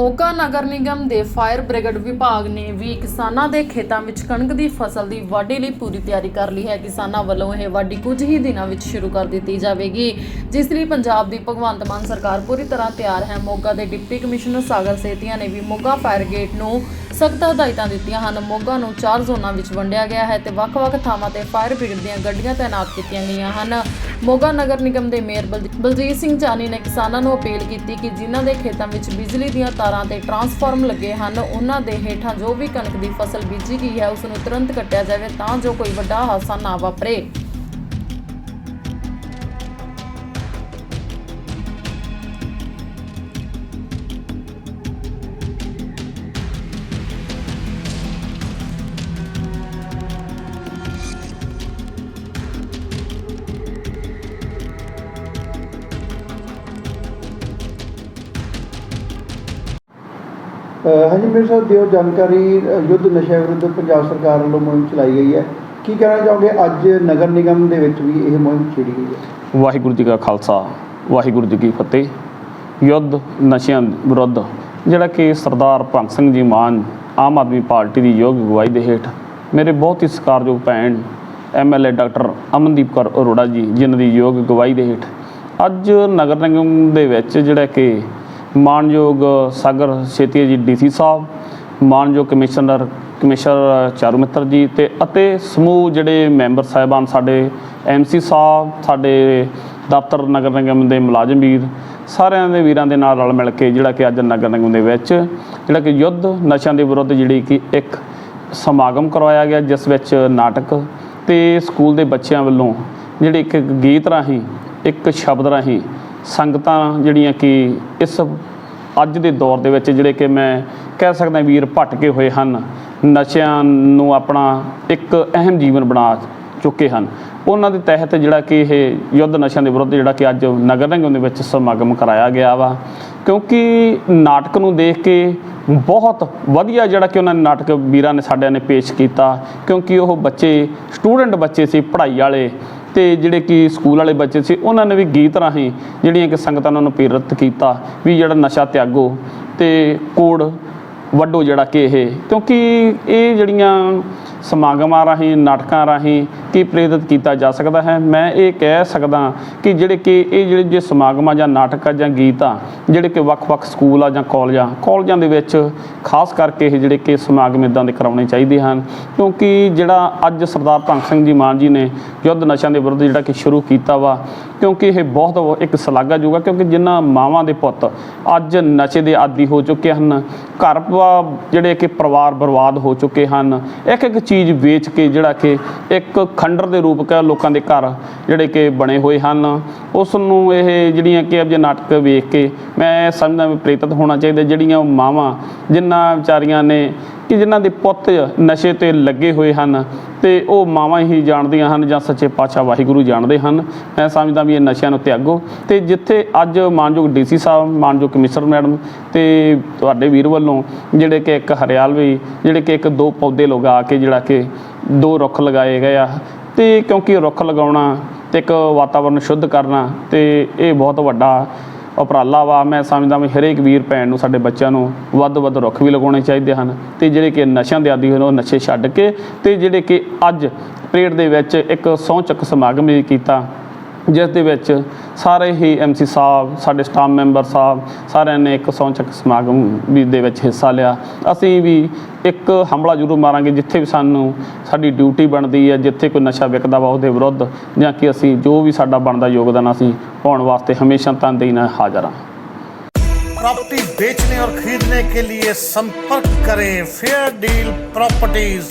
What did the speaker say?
ਮੋਗਾ ਨਗਰ ਨਿਗਮ ਦੇ fire brigade ਵਿਭਾਗ ਨੇ ਵੀ ਕਿਸਾਨਾਂ ਦੇ ਖੇਤਾਂ ਵਿੱਚ ਕਣਕ ਦੀ ਫਸਲ ਦੀ ਵਾਢੀ ਲਈ ਪੂਰੀ ਤਿਆਰੀ ਕਰ ਲਈ ਹੈ। ਕਿਸਾਨਾਂ ਵੱਲੋਂ ਇਹ ਵਾਢੀ ਕੁਝ ਹੀ ਦਿਨਾਂ ਵਿੱਚ ਸ਼ੁਰੂ ਕਰ ਦਿੱਤੀ ਜਾਵੇਗੀ। ਜਿਸ ਲਈ ਪੰਜਾਬ ਦੀ ਭਗਵੰਤ ਮਾਨ ਸਰਕਾਰ ਪੂਰੀ ਤਰ੍ਹਾਂ ਤਿਆਰ ਹੈ। ਮੋਗਾ ਦੇ ਡਿਪਟੀ ਕਮਿਸ਼ਨਰ ਸਾਗਰ ਸੇਤੀਆ ਨੇ ਵੀ ਮੋਗਾ ਫਾਇਰ ਗੇਟ ਨੂੰ ਸਖਤ ਹਦਾਇਤਾਂ ਦਿੱਤੀਆਂ ਹਨ। ਮੋਗਾ ਨੂੰ ਚਾਰ ਜ਼ੋਨਾਂ ਵਿੱਚ ਵੰਡਿਆ ਗਿਆ ਹੈ ਤੇ ਵੱਖ-ਵੱਖ ਥਾਵਾਂ ਤੇ ਫਾਇਰ ਬ੍ਰਿਗੇਡ ਦੀਆਂ ਗੱਡੀਆਂ ਤਾਇਨਾਤ ਕੀਤੀਆਂ ਗਈਆਂ ਹਨ। ਮੋਗਾ ਨਗਰ ਨਿਗਮ ਦੇ ਮੇਅਰ ਬਲ- ਬਲਜੀਤ ਸਿੰਘ ਜਾਨੀ ਨੇ ਕਿਸਾਨਾਂ ਨੂੰ ਅਪੀਲ ਕੀਤੀ ਕਿ ਜਿਨ੍ਹਾਂ ਦੇ ਖੇਤਾਂ ਵਿੱਚ ਬਿਜਲੀ ਦੀਆਂ ਤਾਰਾਂ ਤੇ ਟਰਾਂਸਫਾਰਮ ਲੱਗੇ ਹਨ, ਉਹਨਾਂ ਦੇ ਹੇਠਾਂ ਜੋ ਵੀ ਕਣਕ ਦੀ ਫਸਲ ਬੀਜੀ ਗਈ ਹੈ ਉਸ ਨੂੰ ਤੁਰੰਤ ਕੱਟਿਆ ਜਾਵੇ ਤਾਂ ਜੋ ਕੋਈ ਵੱਡਾ ਹਾਦਸਾ ਨਾ ਵਾਪਰੇ। ਹਾਂਜੀ, ਮੇਰੇ ਸਾਹਿਬ ਦਿਓ ਜਾਣਕਾਰੀ ਯੁੱਧ ਨਸ਼ਾ ਵਿਰੁੱਧ ਪੰਜਾਬ ਸਰਕਾਰ ਵੱਲੋਂ ਮੁਹਿੰਮ ਚਲਾਈ ਗਈ ਹੈ, ਕੀ ਕਹਿਣਾ ਚਾਹੋਗੇ? ਅੱਜ ਨਗਰ ਨਿਗਮ ਦੇ ਵਿੱਚ ਵੀ ਇਹ ਮੁਹਿੰਮ ਛੇੜੀ ਗਈ ਹੈ। ਵਾਹਿਗੁਰੂ ਜੀ ਕਾ ਖਾਲਸਾ, ਵਾਹਿਗੁਰੂ ਜੀ ਕੀ ਫਤਿਹ। ਯੁੱਧ ਨਸ਼ਿਆਂ ਵਿਰੁੱਧ, ਜਿਹੜਾ ਕਿ ਸਰਦਾਰ ਭਗਤ ਸਿੰਘ ਜੀ ਮਾਨ ਆਮ ਆਦਮੀ ਪਾਰਟੀ ਦੀ ਯੋਗ ਅਗਵਾਈ ਦੇ ਹੇਠ, ਮੇਰੇ ਬਹੁਤ ਹੀ ਸਤਿਕਾਰਯੋਗ ਭੈਣ ਐਮਐਲਏ ਡਾਕਟਰ ਅਮਨਦੀਪ ਕੌਰ ਅਰੋੜਾ ਜੀ, ਜਿਨ੍ਹਾਂ ਦੀ ਯੋਗ ਅਗਵਾਈ ਦੇ ਹੇਠ, ਅੱਜ ਨਗਰ ਨਿਗਮ ਦੇ ਵਿੱਚ ਜਿਹੜਾ ਕਿ ਮਾਨਯੋਗ ਸਾਗਰ ਛੇਤੀਆ ਜੀ ਡੀਸੀ ਸਾਹਿਬ, ਮਾਨਯੋਗ ਕਮਿਸ਼ਨਰ ਕਮਿਸ਼ਨਰ ਚਾਰੂ ਮਿੱਤਰ ਜੀ ਤੇ ਅਤੇ ਸਮੂਹ ਜਿਹੜੇ ਮੈਂਬਰ ਸਾਹਿਬਾਨ ਸਾਡੇ ਐਮਸੀ ਸਾਹਿਬ, ਸਾਡੇ ਦਫ਼ਤਰ ਨਗਰ ਨਿਗਮ ਦੇ ਮੁਲਾਜ਼ਮ ਵੀਰ, ਸਾਰਿਆਂ ਦੇ ਵੀਰਾਂ ਦੇ ਨਾਲ ਰਲ ਮਿਲ ਕੇ ਜਿਹੜਾ ਕਿ ਅੱਜ ਨਗਰ ਨਿਗਮ ਦੇ ਵਿੱਚ ਜਿਹੜਾ ਕਿ ਯੁੱਧ ਨਸ਼ਿਆਂ ਦੇ ਵਿਰੁੱਧ ਜਿਹੜੀ ਕਿ ਇੱਕ ਸਮਾਗਮ ਕਰਵਾਇਆ ਗਿਆ, ਜਿਸ ਵਿੱਚ ਨਾਟਕ ਤੇ ਸਕੂਲ ਦੇ ਬੱਚਿਆਂ ਵੱਲੋਂ ਜਿਹੜੇ ਇੱਕ ਗੀਤ ਰਾਹੀਂ, ਇੱਕ ਸ਼ਬਦ ਰਾਹੀਂ ਸੰਗਤਾਂ ਜਿਹੜੀਆਂ ਕਿ ਇਸ ਅੱਜ ਦੇ ਦੌਰ ਦੇ ਵਿੱਚ ਜਿਹੜੇ ਕਿ ਮੈਂ ਕਹਿ ਸਕਦਾ ਵੀਰ ਭਟਕੇ ਹੋਏ ਹਨ, ਨਸ਼ਿਆਂ ਨੂੰ ਆਪਣਾ ਇੱਕ ਅਹਿਮ ਜੀਵਨ ਬਣਾ ਚੁੱਕੇ ਹਨ। ਉਹਨਾਂ ਦੇ ਤਹਿਤ ਜਿਹੜਾ ਕਿ ਇਹ ਯੁੱਧ ਨਸ਼ਿਆਂ ਦੇ ਵਿਰੁੱਧ ਜਿਹੜਾ ਕਿ ਅੱਜ ਨਗਰ ਨਿਗਮ ਦੇ ਵਿੱਚ ਸਮਾਗਮ ਕਰਾਇਆ ਗਿਆ ਵਾ, ਕਿਉਂਕਿ ਨਾਟਕ ਨੂੰ ਦੇਖ ਕੇ ਬਹੁਤ ਵਧੀਆ ਜਿਹੜਾ ਕਿ ਉਹਨਾਂ ਨੇ ਨਾਟਕ ਵੀਰਾਂ ਨੇ ਸਾਡਿਆਂ ਨੇ ਪੇਸ਼ ਕੀਤਾ, ਕਿਉਂਕਿ ਉਹ ਬੱਚੇ, ਸਟੂਡੈਂਟ ਬੱਚੇ ਸੀ, ਪੜ੍ਹਾਈ ਵਾਲੇ। ਤੇ ਜਿਹੜੇ ਕਿ ਸਕੂਲ ਵਾਲੇ ਬੱਚੇ ਸੀ, ਉਹਨਾਂ ਨੇ ਵੀ ਗੀਤ ਰਾਹੀਂ ਜਿਹੜੀਆਂ ਕਿ ਸੰਗਤਾਂ ਉਹਨਾਂ ਨੂੰ ਪ੍ਰੇਰਿਤ ਕੀਤਾ ਵੀ ਜਿਹੜਾ ਨਸ਼ਾ ਤਿਆਗੋ ਤੇ ਕੋੜ ਵੱਡੋ ਜਿਹੜਾ ਕਿ ਇਹ, ਕਿਉਂਕਿ ਇਹ ਜਿਹੜੀਆਂ ਸਮਾਗਮਾਂ ਰਾਹੀਂ, ਨਾਟਕਾਂ ਰਾਹੀਂ ਕੀ ਪ੍ਰੇਰਿਤ ਕੀਤਾ ਜਾ ਸਕਦਾ ਹੈ? ਮੈਂ ਇਹ ਕਹਿ ਸਕਦਾ ਕਿ ਜਿਹੜੇ ਕਿ ਇਹ ਜਿਹੜੇ ਜੇ ਸਮਾਗਮਾਂ ਜਾਂ ਨਾਟਕ ਆ ਜਾਂ ਗੀਤ ਆ, ਜਿਹੜੇ ਕਿ ਵੱਖ-ਵੱਖ ਸਕੂਲ ਆ ਜਾਂ ਕਾਲਜਾਂ ਕਾਲਜਾਂ ਦੇ ਵਿੱਚ ਖਾਸ ਕਰਕੇ ਇਹ ਜਿਹੜੇ ਕਿ ਸਮਾਗਮ ਇਦਾਂ ਦੇ ਕਰਾਉਣੇ ਚਾਹੀਦੇ ਹਨ। ਕਿਉਂਕਿ ਜਿਹੜਾ ਅੱਜ ਸਰਦਾਰ ਭਗਤ ਸਿੰਘ ਜੀ ਮਾਨ ਜੀ ਨੇ ਯੁੱਧ ਨਸ਼ਿਆਂ ਦੇ ਵਿਰੁੱਧ ਜਿਹੜਾ ਕਿ ਸ਼ੁਰੂ ਕੀਤਾ ਵਾ, ਕਿਉਂਕਿ ਇਹ ਬਹੁਤ ਇੱਕ ਸ਼ਲਾਘਾਯੋਗ ਆ, ਕਿਉਂਕਿ ਜਿਨ੍ਹਾਂ ਮਾਵਾਂ ਦੇ ਪੁੱਤ ਅੱਜ ਨਸ਼ੇ ਦੇ ਆਦੀ ਹੋ ਚੁੱਕੇ ਹਨ, ਘਰ ਜਿਹੜੇ ਕਿ ਪਰਿਵਾਰ ਬਰਬਾਦ ਹੋ ਚੁੱਕੇ ਹਨ ਇੱਕ ਇੱਕ ਚੀਜ਼ ਵੇਚ ਕੇ ਜਿਹੜਾ ਕਿ ਇੱਕ ਖੰਡਰ ਦੇ ਰੂਪ ਕਾ ਲੋਕਾਂ ਦੇ ਘਰ ਜਿਹੜੇ ਕਿ ਬਣੇ ਹੋਏ ਹਨ। ਉਸ ਨੂੰ ਇਹ ਜਿਹੜੀਆਂ ਕਿ ਅਜੇ ਨਾਟਕ ਵੇਖ ਕੇ ਮੈਂ ਸਮਝਦਾ ਵੀ ਪ੍ਰੇਰਿਤ ਹੋਣਾ ਚਾਹੀਦਾ ਜਿਹੜੀਆਂ ਮਾਵਾਂ ਜਿਨ੍ਹਾਂ ਵਿਚਾਰੀਆਂ ਨੇ ਕਿ ਜਿਨ੍ਹਾਂ ਦੇ ਪੁੱਤ ਨਸ਼ੇ ਤੇ ਲੱਗੇ ਹੋਏ ਹਨ ਤੇ ਉਹ ਮਾਵਾਂ ਹੀ ਜਾਣਦੀਆਂ ਹਨ ਜਾਂ ਸੱਚੇ ਪਾਤਸ਼ਾਹ ਵਾਹਿਗੁਰੂ ਜਾਣਦੇ ਹਨ। ਮੈਂ ਸਮਝਦਾ ਵੀ ਇਹ ਨਸ਼ਿਆਂ ਨੂੰ ਤਿਆਗੋ ਤੇ ਜਿੱਥੇ ਅੱਜ ਮਾਨਯੋਗ ਡੀਸੀ ਸਾਹਿਬ, ਮਾਨਯੋਗ ਕਮਿਸ਼ਨਰ ਮੈਡਮ ਤੇ ਤੁਹਾਡੇ ਵੀਰ ਵੱਲੋਂ ਜਿਹੜੇ ਕਿ ਇੱਕ ਹਰਿਆਲਵੀ, ਜਿਹੜੇ ਕਿ ਇੱਕ ਦੋ ਪੌਦੇ ਲਗਾ ਕੇ ਜਿਹੜਾ ਕਿ ਦੋ ਰੁੱਖ ਲਗਾਏ ਗਏ ਆ। ਤੇ ਕਿਉਂਕਿ ਰੁੱਖ ਲਗਾਉਣਾ ਤੇ ਇੱਕ ਵਾਤਾਵਰਨ ਸ਼ੁੱਧ ਕਰਨਾ ਤੇ ਇਹ ਬਹੁਤ ਵੱਡਾ ਉਪਰਾਲਾ ਵਾ। ਮੈਂ ਸਮਝਦਾ ਵੀ ਹਰੇਕ ਵੀਰ ਭੈਣ ਨੂੰ, ਸਾਡੇ ਬੱਚਿਆਂ ਨੂੰ ਵੱਧ ਵੱਧ ਰੁੱਖ ਵੀ ਲਗਾਉਣੇ ਚਾਹੀਦੇ ਹਨ ਤੇ ਜਿਹੜੇ ਕਿ ਨਸ਼ਿਆਂ ਦੇ ਆਦੀ ਹੋਏ ਨੇ, ਉਹ ਨਸ਼ੇ ਛੱਡ ਕੇ ਤੇ ਜਿਹੜੇ ਕਿ ਅੱਜ ਪਰੇਡ ਦੇ ਵਿੱਚ ਇੱਕ ਸਹੁੰ ਚੱਕ ਸਮਾਗਮ ਵੀ ਕੀਤਾ। ਜਿਸ ਦੇ ਵਿੱਚ ਸਾਰੇ ਹੀ ਐਮਸੀ ਸਾਹਿਬ ਸਾਡੇ ਸਟਾਫ ਮੈਂਬਰ ਸਾਹਿਬ ਸਾਰਿਆਂ ਨੇ ਇੱਕ ਸਹੁੰ ਚੱਕ ਸਮਾਗਮ ਵੀ ਦੇ ਵਿੱਚ ਹਿੱਸਾ ਲਿਆ ਅਸੀਂ ਵੀ ਇੱਕ ਹਮਲਾ ਜ਼ਰੂਰ ਮਾਰਾਂਗੇ ਜਿੱਥੇ ਵੀ ਸਾਨੂੰ ਸਾਡੀ ਡਿਊਟੀ ਬਣਦੀ ਹੈ ਜਿੱਥੇ ਕੋਈ ਨਸ਼ਾ ਵਿਕਦਾ ਵਾ ਉਹਦੇ ਵਿਰੁੱਧ ਜਾਂ ਕਿ ਅਸੀਂ ਜੋ ਵੀ ਸਾਡਾ ਬਣਦਾ ਯੋਗਦਾਨ ਅਸੀਂ ਪਾਉਣ ਵਾਸਤੇ ਹਮੇਸ਼ਾ ਤਨਦੇਹੀ ਨਾਲ ਹਾਜ਼ਰ ਹਾਂ प्रॉपर्टी बेचने और खरीदने के लिए संपर्क करें फेयर डील प्रॉपर्टीज